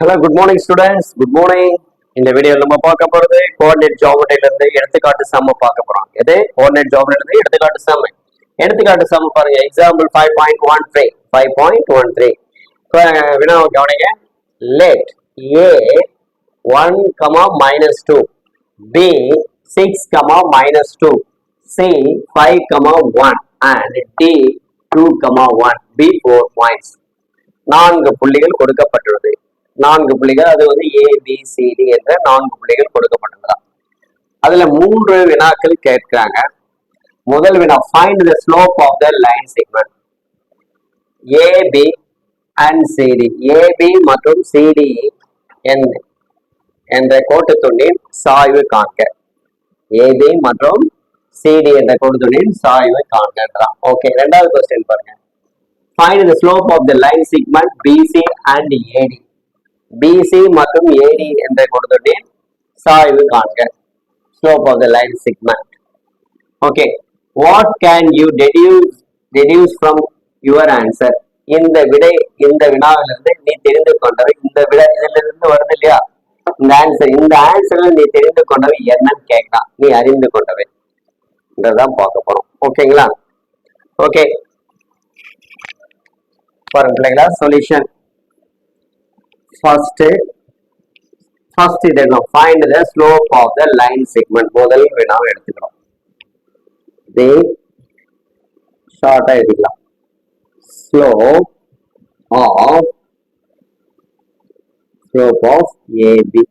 Hello good morning students good morning இந்த வீடியோவில் நம்ம பார்க்க போறது கோஆர்டினேட் ஜாமெட்ரியில இருந்து எடுத்துக்காட்டு சம்ம பார்க்க போறோம். எது? கோஆர்டினேட் ஜாமெட்ரியில இருந்து எடுத்துக்காட்டு சம்ம எடுத்துக்காட்டு சம்ம பாருங்க. Example five point one three five point one three வினா கவனிங்க. Let A one comma minus two B six comma minus two C five comma one and D two comma one be four points நான்கு புள்ளிகள் கொடுக்கப்பட்டுள்ளது. நான்கு புள்ளிகள் அது வந்து ஏ B என்ற நான்கு புள்ளிகள் கொடுக்கப்பட்டுள்ளதா அதுல மூன்று வினாக்கள் கேட்கிறாங்க. முதல் வினா find the slope of the line segment AB and CD AB மற்றும் சிடி என்ற கோட்டு துண்டின் சாய்வு காண்க. ஏபி மற்றும் சிடி என்ற கோட்டு துண்டின் சாய்வு காண்கன்றான் ஓகே ரெண்டாவது கொஸ்டின் பாருங்க. Find the slope of the line segment BC and AD BC மற்றும் ஏடி என்ற கொடுத்துட்டேன் சாய்வு காண்க. Slope of the line segment okay what can you deduce deduce from your answer இந்த விடை இந்த வினாவிலிருந்து நீ தெரிந்து கொண்டவை இந்த விடை இதுல இருந்து வருது இல்லையா? இந்த ஆன்சர் இந்த ஆன்சர்ல நீ தெரிந்து கொண்டவை என்னன்னு கேட்கலாம் நீ அறிந்து கொண்டவை. தான் பார்க்க போறோம். ஓகேங்களா ஓகே பாருங்க பிள்ளைங்களா சொல்யூஷன் ஃபர்ஸ்ட் ஃபர்ஸ்ட் இது என்ன find the slope of the line segment முதல் வினாவை எடுத்துக்கிறோம். இது ஷார்ட்டா எழுதிக்கலாம் slope of slope of AB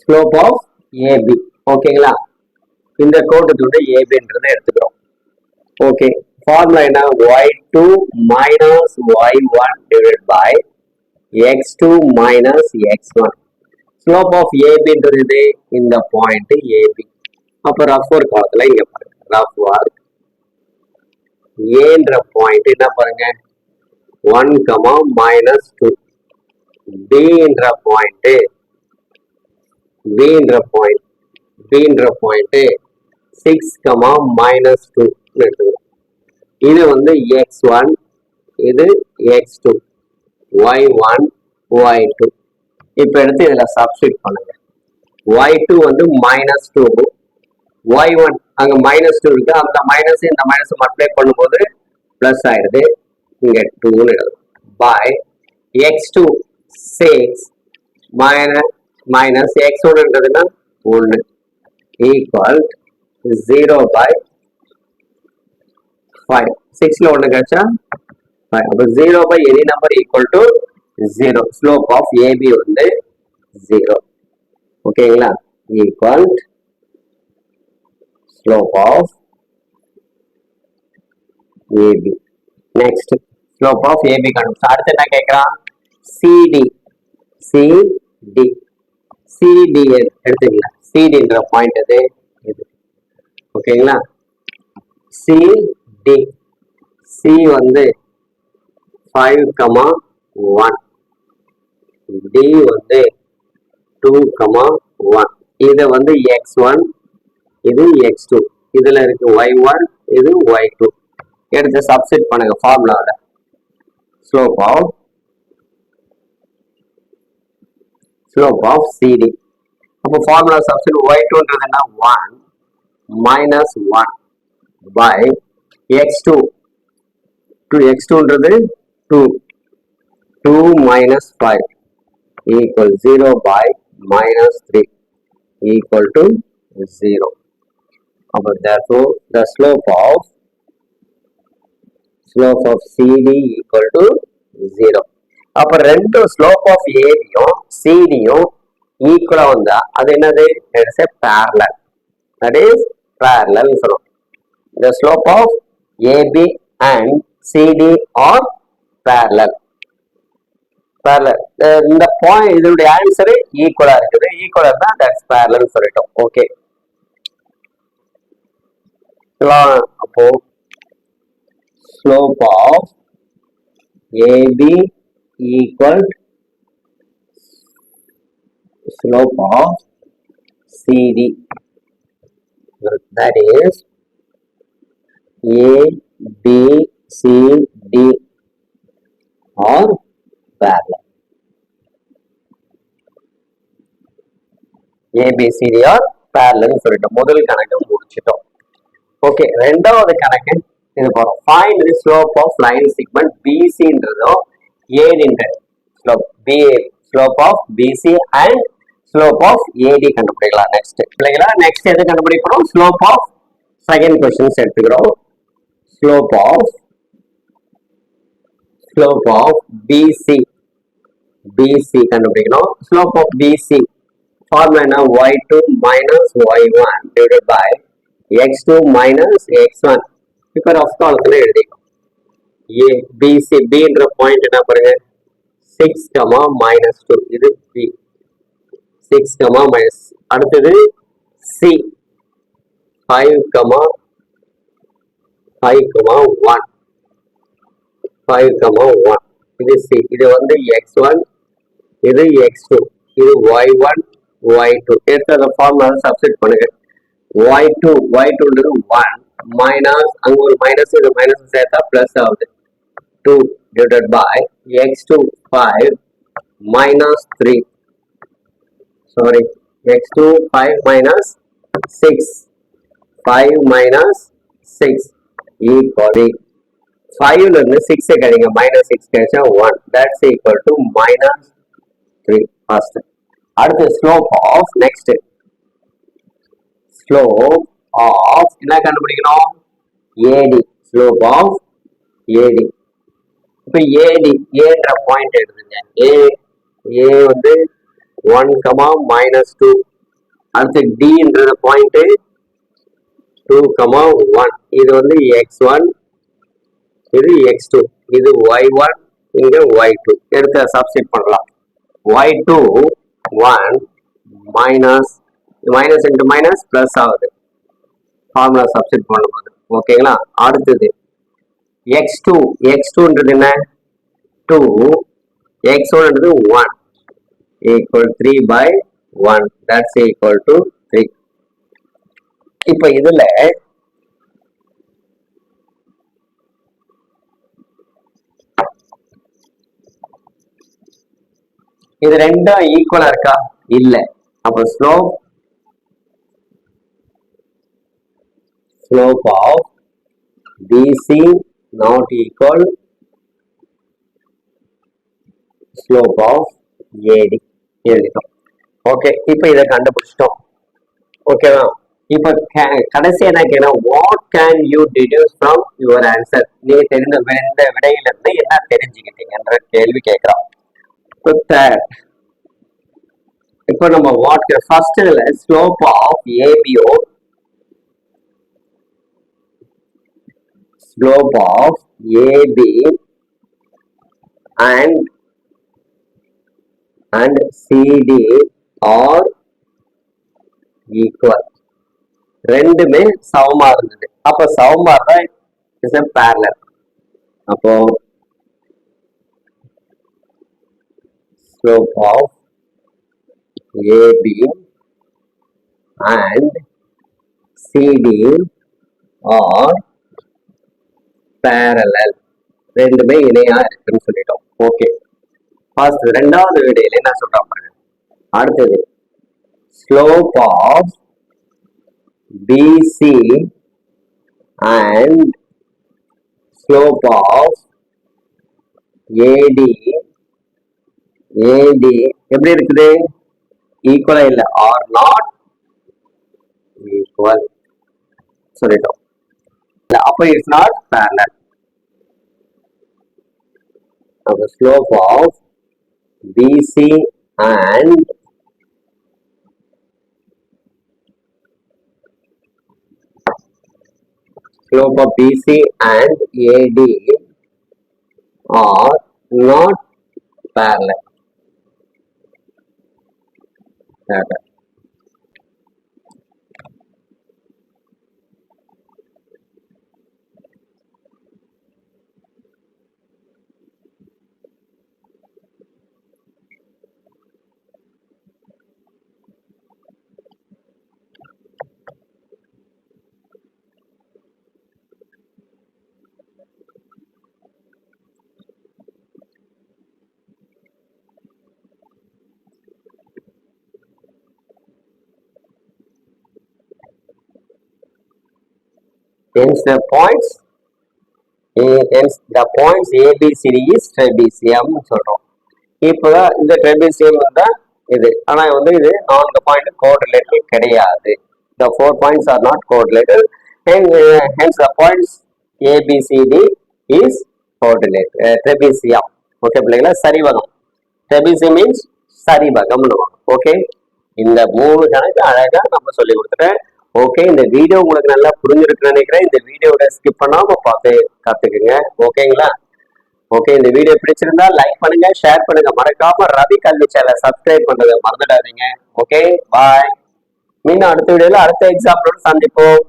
slope of AB ஓகேங்களா இந்த கோட்டு துண்டு ஏபின்றதை எடுத்துக்கிறோம். ஓகே ஃபார்முலா என்ன? Y two minus y one divide by x two minus x one slope of ஏபின்றது இது இந்த பாயிண்ட் ஏபி அப்போ ரஃப் ஒர்க் காலத்தில் இங்கே பாருங்க. ரஃப் ஒர்க் ஏன்ற பாயிண்ட் என்ன பாருங்க? ஒன் கமா மைனஸ் டூ பின்ற பாயிண்ட் பின்ற point பின்ற point six comma minus two எடுத்துக்கிறோம் இது வந்து எக்ஸ் ஒன் இது x two y one y two இப்போ எடுத்து இதில் சப்ஸ்டியூட் பண்ணுங்க. ஒய் டூ வந்து மைனஸ் டூ ஒய் ஒன் அங்கே மைனஸ் டூ இருக்கு. அந்த மைனஸ் இந்த மைனஸ் மல்டிப்ளை பண்ணும்போது ப்ளஸ் ஆயிடுது. இங்கே டூன்னு எழுதும் by x two six minus minus x ஒன்றுன்றதுன்னா ஒன்று ஈக்குவல் ஜீரோ பை ஃபைவ் சிக்ஸில் ஒன்று கிடைச்சா ஃபைவ் அப்போ zero by any number equal to zero slope of AB வந்து ஜீரோ ஓகேங்களா equal slope of AB next slope of AB கண்டுபிடிச்சு. அடுத்து என்ன கேட்குறான்? சிடி சிடி சிடி எடுத்துக்கலாம் சிடின்ற பாயிண்ட் இது. இது ஓகேங்களா சிடி சி வந்து ஃபைவ் கமா ஒன் டி வந்து டூ கமா ஒன் இதை வந்து எக்ஸ் ஒன் இது எக்ஸ் டூ இதில் இருக்கு ஒய் ஒன் இது ஒய் டூ எடுத்து சப்செட் பண்ணுங்க ஃபார்முலாவில் slope of slope of CD அப்போ ஃபார்முலா சப்செட் ஒய் டூன்றது என்ன one minus one by x two two x டூன்றது two two minus five equal zero by minus three equal to zero அப்போ therefore the slope of slope of CD equal to zero அப்ப ரெண்டு slope of ஏபியும் சிடியும் ஈக்குவலா வந்தா அது என்னது it's a parallel that is parallel சொல்லும் the slope of AB and CD are parallel parallel இந்த point இதனுடைய ஆன்சரு ஈக்குவலா இருக்குது. ஈக்குவலா தான் தட்ஸ் பேரலர்னு சொல்லிட்டோம். ஓகே அப்போ slope of AB equal slope of CD that is A, B, C, D. Are parallel. ABCD are பேரலன்னு சொல்லிட்டோம். முதல் கணக்கு முடிச்சிட்டோம். ஓகே ரெண்டாவது கணக்கு இது போறோம் find slope of line segment பிசின்றதும் ஏடின்ற slope B slope of BC and slope of AD கண்டுபிடிக்கலாம் next பிள்ளைங்களா நெக்ஸ்ட் எது கண்டுபிடிக்கிறோம் ஸ்லோப் ஆஃப் செகண்ட் கொஸ்டின்ஸ் எடுத்துக்கிறோம் slope of slope of BC BC கண்டுபிடிக்கணும் ஸ்லோப் ஆஃப் பிசி ஃபார்முலா என்ன y two minus y one divided by x two minus x one இப்போ rough காலத்தில் எழுதிக்கணும் ஏ பிசி பின்ற பாயிண்ட் என்ன பாருங்க சிக்ஸ் கமா மைனஸ் டூ இது பி சிக்ஸ் கமா மைனஸ் அடுத்தது C five comma five comma one five comma one இது C இது வந்து எக்ஸ் ஒன் இது எக்ஸ் டூ இது ஒய் ஒன் ஒய் டூ எடுத்து அந்த ஃபார்முலா சப்ஸ்டிட் பண்ணுங்க ஒய் டூ ஒய் டூன்றது ஒன் மைனஸ் அங்க ஒரு மைனஸ் இது மைனஸ் சேர்த்தா பிளஸ் ஆகுது two divided by x two five minus three sorry x two five minus six five minus six equal ஃபைவ்ல இருந்து சிக்ஸ் கிடைங்க. மைனஸ் சிக்ஸ் கிடைச்சா one that's equal to minus three first அடுத்து slope of next slope of என்ன கண்டுபிடிக்கணும்? ஏடி slope of ஏடி இப்போ ஏடி ஏன்ற point எடுத்துங்க. ஏ ஏ வந்து ஒன் கமா மைனஸ் டூ அடுத்து டின்றது பாயிண்ட் டூ கமா ஒன் இது வந்து எக்ஸ் ஒன் இது எக்ஸ் டூ இது ஒய் ஒன் இங்க ஒய் டூ எடுத்து சப்ஸ்டிட் பண்ணலாம். Y two one minus minus into minus plus ஆகுது. ஃபார்முலா சப்ஸ்டிட் பண்ணும்போது. ஓகேங்களா அடுத்தது எக்ஸ் டூ எக்ஸ் டூன்றது என்ன? Two x ஒன்றது one equal three by one that's equal to three இப்போ இதில் இது ரெண்டும் ஈக்குவலா இருக்கா? இல்ல. அப்ப slope slope of BC not equal slope of AD எழுதிட்டோம். ஓகே இப்போ இதை கண்டுபிடிச்சிட்டோம். ஓகேவா இப்போ கடைசி என்ன கேட்டா what can you deduce from your answer நீ தெரிந்த இந்த விடையிலிருந்து என்ன தெரிஞ்சுக்கிட்டீங்கன்ற கேள்வி கேட்கிறான். இப்போ தேர்ட் இப்போ நம்ம வாட் ஃபர்ஸ்ட் இதுல slope of ABO slope of AB and and CD are equal ரெண்டுமே சமமா இருந்தது. அப்ப சமமா இருந்தா இஸ் பேரலல் அப்போ slope of AB and CD are parallel. ரெண்டுமே இணையா இருக்குன்னு சொல்லிட்டோம். ஓகே ஃபர்ஸ்ட் ரெண்டாவது வீடியோல என்ன சொல்றேன் பாருங்க. அடுத்தது slope of BC and slope of AD AD எப்படி இருக்குது? ஈக்குவலா இல்ல. ஆர் நாட் ஈக்குவல் சொல்லிட்டோம். இல்ல, அப்ப இட்ஸ் நாட் பேரலல் அப்ப slope of BC and slope of BC and AD are not parallel. that hence the points A- hence the points ABCD is trapezium சொல்றோம் இப்போ இந்த trapezium தான் இது ஆனா வந்து இது நான்கு பாயிண்ட் கோஆர்டினேட்டர் கிடையாது the four points are not coordinated and uh, hence the points ABCD is coordinate uh, trapezium okay பிள்ளைங்களா சரிவகம் trapezium means சரிவகம் ஓகே இந்த மூணு கணக்கு அழகா நம்ம சொல்லி கொடுத்துட்டேன் ஓகே இந்த வீடியோ உங்களுக்கு நல்லா புரிஞ்சிருக்குன்னு நினைக்கிறேன். இந்த வீடியோட ஸ்கிப் பண்ணாம பார்த்து கத்துக்குங்க. ஓகேங்களா ஓகே இந்த வீடியோ பிடிச்சிருந்தா லைக் பண்ணுங்க ஷேர் பண்ணுங்க. மறக்காம ரவி கல்வி சேனலை சப்ஸ்கிரைப் பண்றதை மறந்துடாதீங்க. ஓகே பாய் மீண்டும் அடுத்த வீடியோல அடுத்த எக்ஸாம்பிளோட சந்திப்போம்.